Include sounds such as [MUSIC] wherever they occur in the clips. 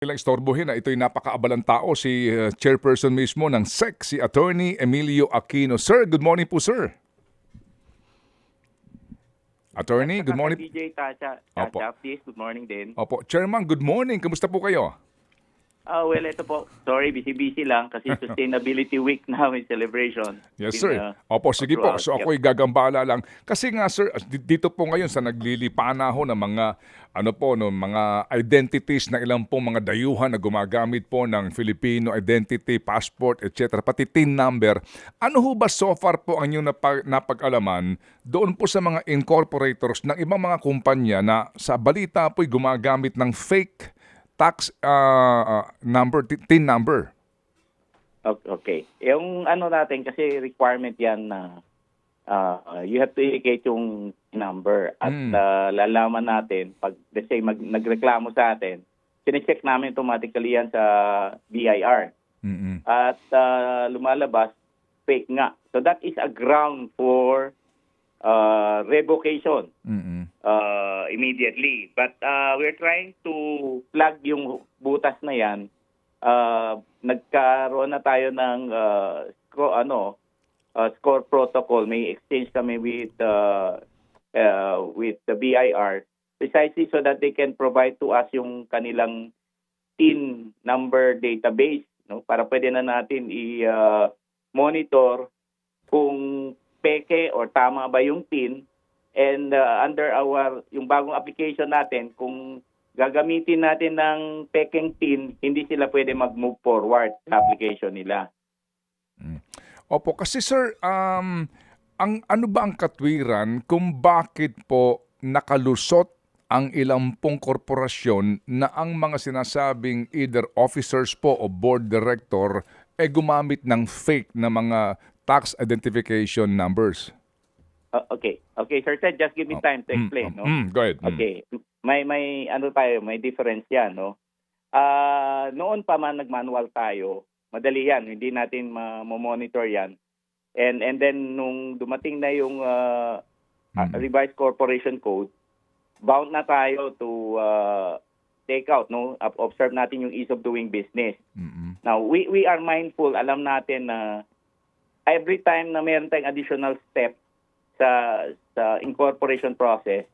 Ilang istorbohin na ito'y napakaabalang tao si uh, chairperson mismo ng SEC, si Attorney Emilio Aquino. Sir, good morning po, sir. Attorney, good morning. DJ Tasha, Opo. Tasha, please, good morning din. Opo, Chairman, good morning. Kamusta po kayo? Ah, well, ito po. Sorry, busy-busy lang kasi [LAUGHS] Sustainability Week namin celebration. Yes, sir. uh, Opo, sige po. So ako'y gagambala lang. Kasi nga, sir, di- dito po ngayon sa naglilipana ho ng mga ano po, no, mga identities ng ilang pong mga dayuhan na gumagamit po ng Filipino identity, passport, etc. Pati TIN number. Ano ho ba so far po ang inyong napag- napag-alaman doon po sa mga incorporators ng ibang mga kumpanya na sa balita po'y gumagamit ng fake tax ah, number, ti- TIN number? Okay. Yung ano natin, kasi requirement yan na uh, you have to indicate yung number at Mm. uh, lalaman natin pag let's say mag, nagreklamo sa atin, sinecheck namin automatically yan sa BIR Mm-mm. at uh, lumalabas fake nga. So that is a ground for uh, revocation. Mm-mm. uh, immediately. But uh, we're trying to plug yung butas na yan. Uh, nagkaroon na tayo ng uh, sco- ano, uh, score protocol. May exchange kami with uh, uh, with the BIR precisely so that they can provide to us yung kanilang TIN number database no para pwede na natin i uh, monitor kung peke or tama ba yung TIN and uh, under our yung bagong application natin kung gagamitin natin ng pekeng TIN hindi sila pwede mag-move forward sa application nila. Opo, kasi sir, um, ang ano ba ang katwiran kung bakit po nakalusot ang ilang pong korporasyon na ang mga sinasabing either officers po o board director ay gumamit ng fake na mga tax identification numbers? Uh, okay. Okay, Sir Ted, just give me time to explain, Mm, no? mm, go ahead. Mm. Okay. May may ano tayo, may difference 'yan, no? Ah, noon pa man nagmanual tayo, madali 'yan, hindi natin ma-monitor 'yan. And and then nung dumating na yung ah, Mm. revised corporation code, bound na tayo to ah, take out, no? Ob- Observe natin yung ease of doing business. Mm-mm. Now, we we are mindful, alam natin na every time na meron tayong additional step sa sa incorporation process,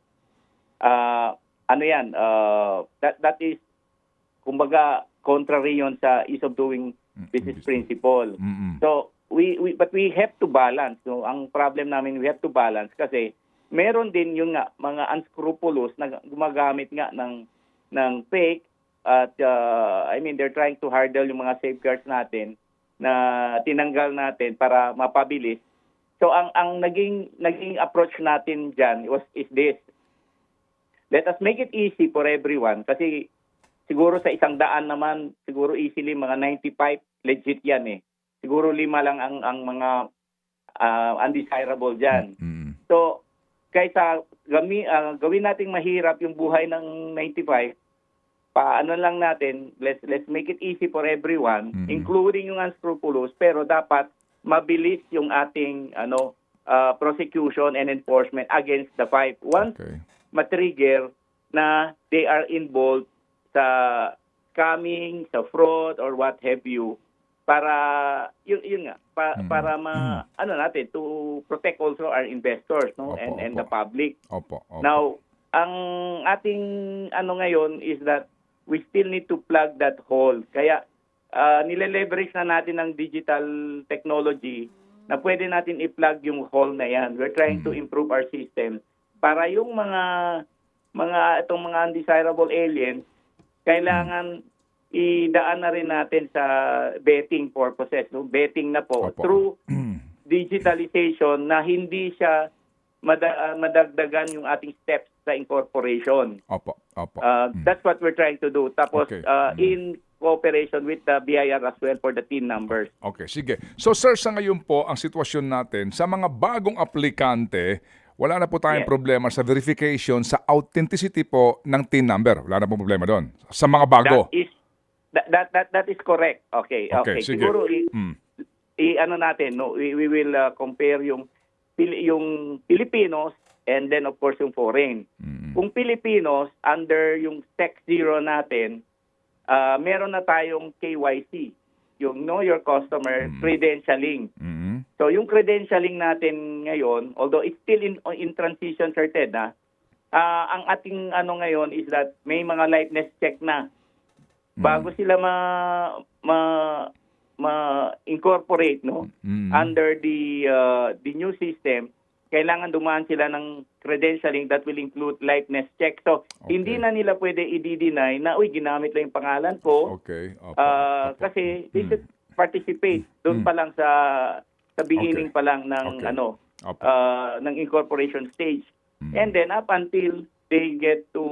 uh, ano yan, uh, that that is kumbaga contrary yon sa ease of doing business business. principle. Mm-mm. So, we, we but we have to balance. No? Ang problem namin, we have to balance kasi meron din yung nga, mga unscrupulous na gumagamit nga ng ng fake at uh, I mean they're trying to hurdle yung mga safeguards natin na tinanggal natin para mapabilis. So ang ang naging naging approach natin diyan was is this. Let us make it easy for everyone kasi siguro sa isang daan naman siguro easily mga 95 legit yan eh. Siguro lima lang ang ang mga ah, undesirable diyan. Mm-mm. So, kaysa gami, ah, gawin nating mahirap yung buhay ng 95, paano lang natin, let's let's make it easy for everyone, Mhm. including yung unscrupulous, pero dapat mabilis yung ating ano ah, prosecution and enforcement against the five. Once Okay. matrigger na they are involved sa scamming, sa fraud or what have you para yun, yun nga pa- Mm. para ma ano natin to protect also our investors no Opo, and and opo. the public. Opo, opo. Now, ang ating ano ngayon is that we still need to plug that hole. Kaya uh, nile-leverage na natin ng digital technology na pwede natin i-plug yung hole na yan. We're trying to improve our system para yung mga mga itong mga undesirable aliens kailangan idaan na rin natin sa betting purposes, no? Betting na po Opo. through digitalization na hindi siya mada- ah, madagdagan yung ating steps sa incorporation. Opo, opo. Uh, Mm. That's what we're trying to do. Tapos Okay. uh, Mm. in cooperation with the BIR as well for the TIN numbers. Okay, sige. So sir, sa ngayon po, ang sitwasyon natin, sa mga bagong aplikante, wala na po tayong Yes. problema sa verification sa authenticity po ng TIN number. Wala na po problema doon. Sa mga bago. That is that that that, that is correct. Okay. Okay, Okay. sige. Siguro i, Mm. i- ano natin no, we, we will uh, compare yung yung Filipinos and then of course yung foreign. Mm. Kung Filipinos under yung Tech Zero natin ah, meron na tayong KYC, yung Know Your Customer Credentialing. Mhm. So yung credentialing natin ngayon, although it's still in in transition Ted, na ang ating ano ngayon is that may mga liveness check na bago sila ma ma ma incorporate no Mhm. under the uh, the new system kailangan dumaan sila ng credentialing that will include liveness check. So, Okay. hindi na nila pwede i-deny na, uy, ginamit lang yung pangalan ko. Okay. Opo. Ah, Opo. kasi they Mm. should participate doon Mm. pa lang sa sa beginning Okay. pa lang ng Okay. ano Opo. ah, ng incorporation stage. Mm. And then up until they get to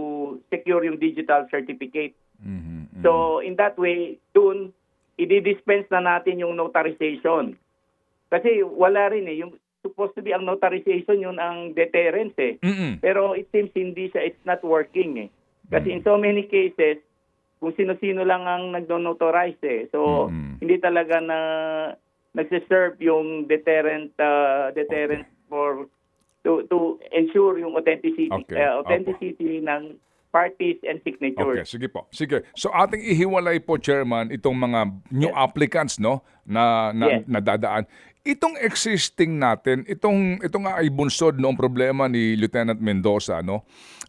secure yung digital certificate. Mhm. Mhm. So in that way, doon i-dispense na natin yung notarization. Kasi wala rin eh yung supposed to be ang notarization yun ang deterrence eh. Mhm. Pero it seems hindi siya, it's not working eh. Kasi Mm. in so many cases, kung sino-sino lang ang nagno-notarize eh. So, Mm. hindi talaga na nagsiserve yung deterrent uh, deterrent for to to ensure yung authenticity Okay. uh, authenticity ng parties and signatures. Okay, sige po. Sige. So ating ihiwalay po chairman itong mga new Yes. applicants no na na Yes. nadadaan. Itong existing natin, itong ito nga ay bunsod noong problema ni Lieutenant Mendoza no.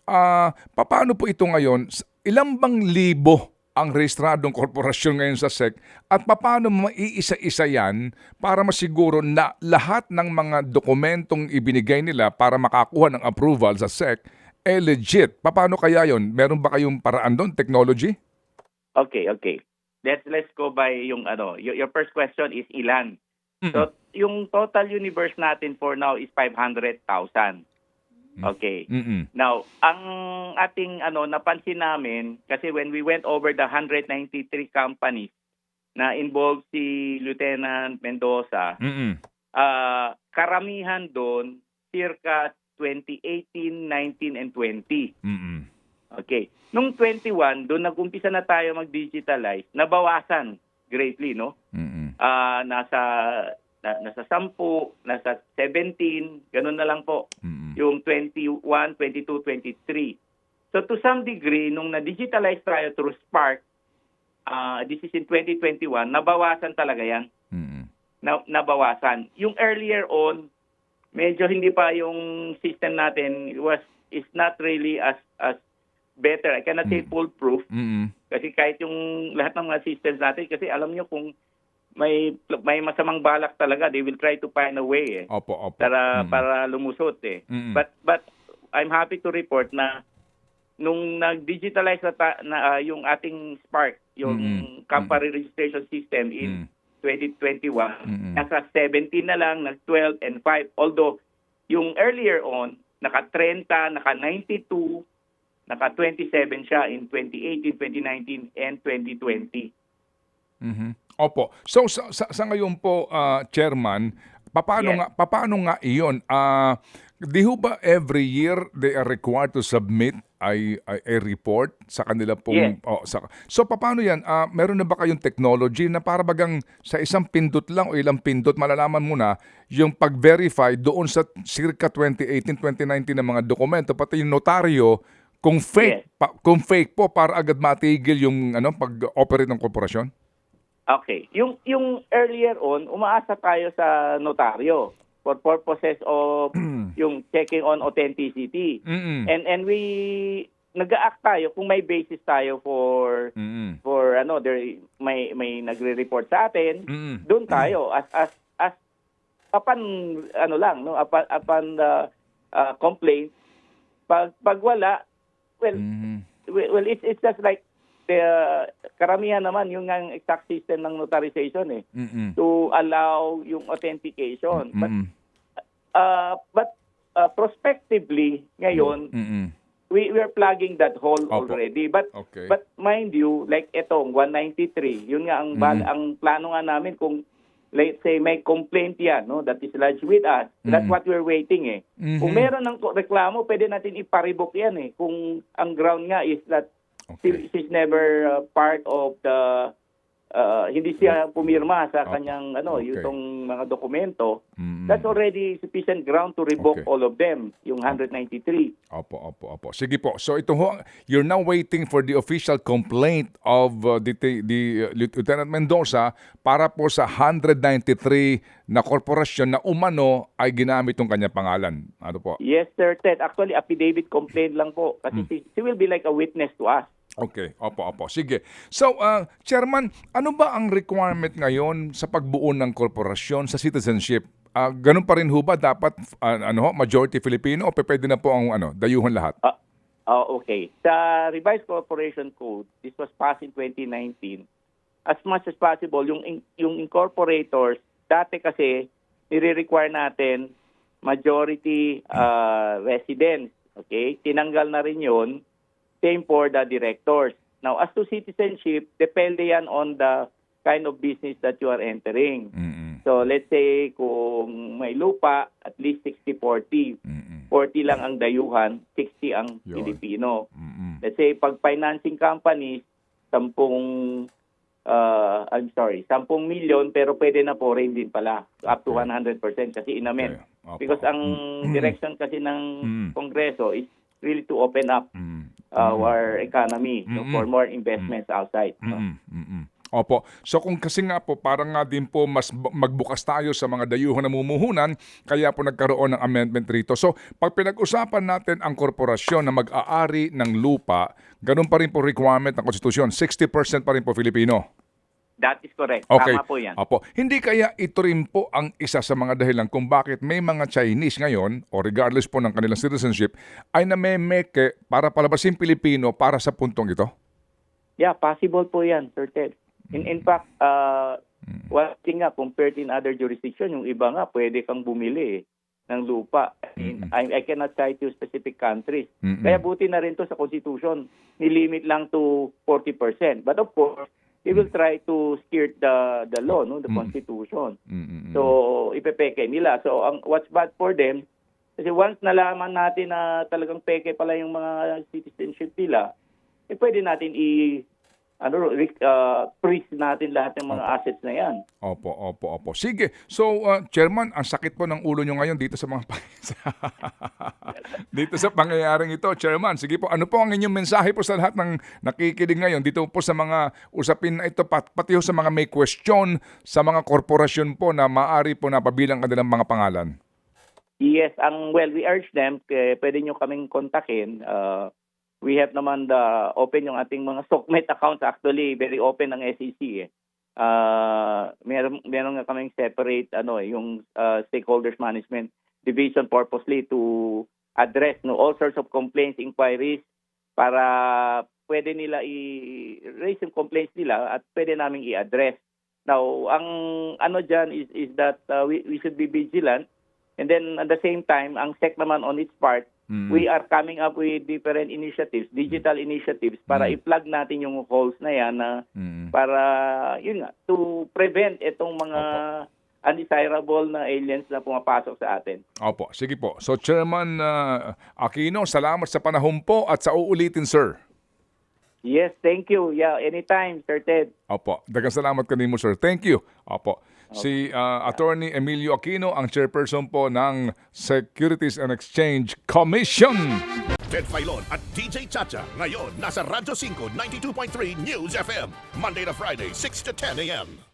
Ah, paano po ito ngayon? Ilang bang libo ang rehistradong korporasyon ngayon sa SEC at paano maiisa-isa yan para masiguro na lahat ng mga dokumentong ibinigay nila para makakuha ng approval sa SEC eh legit. Paano kaya yon? Meron ba kayong paraan doon, technology? Okay, okay. Let's let's go by yung ano, your, your first question is ilan. So yung total universe natin for now is 500,000. Okay. Mm-mm. Now, ang ating ano napansin namin kasi when we went over the 193 companies na involved si Lieutenant Mendoza, Mm-mm. ah karamihan doon circa 2018, 19 and 20. Mm-mm. Okay. Nung 21, doon nag-umpisa na tayo mag-digitalize, nabawasan greatly, no? Mm-mm. Ah, nasa na, nasa 10, nasa 17, ganun na lang po Mm-mm. yung 21, 22, 23. So to some degree, nung na-digitalize tayo through Spark, uh, this is in 2021, nabawasan talaga yan. Mm-mm. Na, nabawasan. Yung earlier on, medyo hindi pa yung system natin was is not really as as better. I cannot say Mm. foolproof Mm-mm. kasi kahit yung lahat ng mga systems natin kasi alam niyo kung may may masamang balak talaga, they will try to find a way eh Opo, opo. para Mm-mm. para lumusot eh. Mm-mm. But but I'm happy to report na nung nag-digitalize na, ta- na ah, yung ating Spark, yung Mm-mm. company registration system in Mm. 2021, Mm-mm. nasa 17 na lang, nag 12 and 5. Although yung earlier on, naka 30, naka 92, naka 27 siya in 2018, 2019 and 2020. Mhm. Opo. So sa, sa, sa ngayon po, ah, Chairman, paano Yes. nga paano nga iyon? Ah, di ho ba every year they are required to submit ay, ay a report sa kanila pong Yes. oh, sa, So paano 'yan? Ah, meron na ba kayong technology na para bagang sa isang pindot lang o ilang pindot malalaman mo na yung pag-verify doon sa circa 2018, 2019 na mga dokumento pati yung notaryo kung fake Yes. pa- kung fake po para agad matigil yung ano pag-operate ng korporasyon? Okay. Yung yung earlier on, umaasa tayo sa notaryo for purposes of yung checking on authenticity. Mm. And and we nag-act tayo kung may basis tayo for Mm. for ano there may may nagre-report sa atin. Mm. Doon tayo as as as upon ano lang no upon, upon the uh, complaint pag pag wala well Mm. well well, it's it's just like the karamihan naman yung ang exact system ng notarization eh Mm. to allow yung authentication but Mm. uh, but uh, prospectively ngayon Mm. we we are plugging that hole Opo. already but Okay. but mind you like etong 193 yun nga ang Mhm. ang plano nga namin kung let's say may complaint yan no that is lodged with us that's Mhm. what we're waiting eh Mhm. kung meron ng reklamo pwede natin iparibok yan eh kung ang ground nga is that Okay. she- she's never uh, part of the ah, hindi siya pumirma sa Oh, kanyang ano, okay. yung mga dokumento, Mm. that's already sufficient ground to revoke Okay. all of them, yung 193. Opo, opo, opo. Sige po. So ito ho, you're now waiting for the official complaint of uh, the, the uh, Lieutenant Mendoza para po sa 193 na korporasyon na umano ay ginamit yung kanya pangalan. Ano po? Yes, sir, Ted. Actually, affidavit complaint lang po. Kasi she, she will be like a witness to us. Okay, opo, opo. Sige. So, uh, Chairman, ano ba ang requirement ngayon sa pagbuo ng korporasyon sa citizenship? Uh, ganun pa rin ho ba dapat uh, ano, majority Filipino o pwede na po ang ano, dayuhan lahat? Ah, ah, okay. Sa revised corporation code, this was passed in 2019. As much as possible, yung yung incorporators, dati kasi nire-require natin majority uh, residents. Okay? Tinanggal na rin yun. Same for the directors. Now, as to citizenship, depende yan on the kind of business that you are entering. Mm-mm. So, let's say kung may lupa, at least 60-40. Mm-mm. 40 lang ang dayuhan, 60 ang Yun. Pilipino. Mm-mm. Let's say, pag financing companies, 10, uh, I'm sorry, 10 million, pero pwede na po rin din pala, up to 100% kasi inamen. Okay. Opo. Because ang Mm. direction kasi ng Mm. Kongreso is really to open up Mm. Our economy no, Mm-mm. for more investments outside. no? Mm-mm. Opo. So kung kasi nga po, parang nga din po mas magbukas tayo sa mga dayuhan na mumuhunan, kaya po nagkaroon ng amendment rito. So pag pinag-usapan natin ang korporasyon na mag-aari ng lupa, ganun pa rin po requirement ng konstitusyon. 60% pa rin po Filipino. That is correct. Okay. Tama po yan. Opo. Hindi kaya ito rin po ang isa sa mga dahilan kung bakit may mga Chinese ngayon, o regardless po ng kanilang citizenship, ay namemeke para palabasin Pilipino para sa puntong ito? Yeah, possible po yan, Sir Ted. In, in fact, uh, one thing nga, compared in other jurisdiction, yung iba nga, pwede kang bumili eh, ng lupa. I, mean, I, I cannot cite you specific countries. Mm-mm. Kaya buti na rin to sa Constitution. Nilimit lang to 40%. But of course, they will try to skirt the the law, no, the Constitution. Mm-mm. So, ipepeke nila. So, ang what's bad for them, kasi once nalaman natin na talagang peke pala yung mga citizenship nila, eh pwede natin i ano uh, freeze natin lahat ng mga assets na yan. Opo, opo, opo. Sige. So, uh, Chairman, ang sakit po ng ulo nyo ngayon dito sa mga [LAUGHS] dito sa pangyayaring ito, Chairman. Sige po, ano po ang inyong mensahe po sa lahat ng nakikinig ngayon dito po sa mga usapin na ito, pat, pati sa mga may question sa mga korporasyon po na maaari po napabilang kanilang mga pangalan? Yes, ang well, we urge them, eh, pwede nyo kaming kontakin. Uh, we have naman the open yung ating mga SOCMET accounts actually, very open ng SEC eh. Uh, meron, meron nga kaming separate ano eh, yung uh, stakeholders management division purposely to address no all sorts of complaints, inquiries para pwede nila i-raise yung complaints nila at pwede naming i-address. Now, ang ano dyan is, is that uh, we, we should be vigilant And then at the same time, ang SEC naman on its part, Mm. we are coming up with different initiatives, digital initiatives para i-plug natin yung holes na yan na Mm. para yun nga to prevent itong mga undesirable na aliens na pumapasok sa atin. Opo, sige po. So, Chairman uh, Aquino, salamat sa panahon po at sa uulitin, sir. Yes, thank you. Yeah, anytime, Sir Ted. Opo, dagang salamat kanimo sir. Thank you. Opo. Si uh, Attorney Emilio Aquino, ang chairperson po ng Securities and Exchange Commission. Ted Filon at DJ Chacha. Ngayon, nasa Radyo 5, 92.3 News FM. Monday to Friday, 6 to 10 a.m.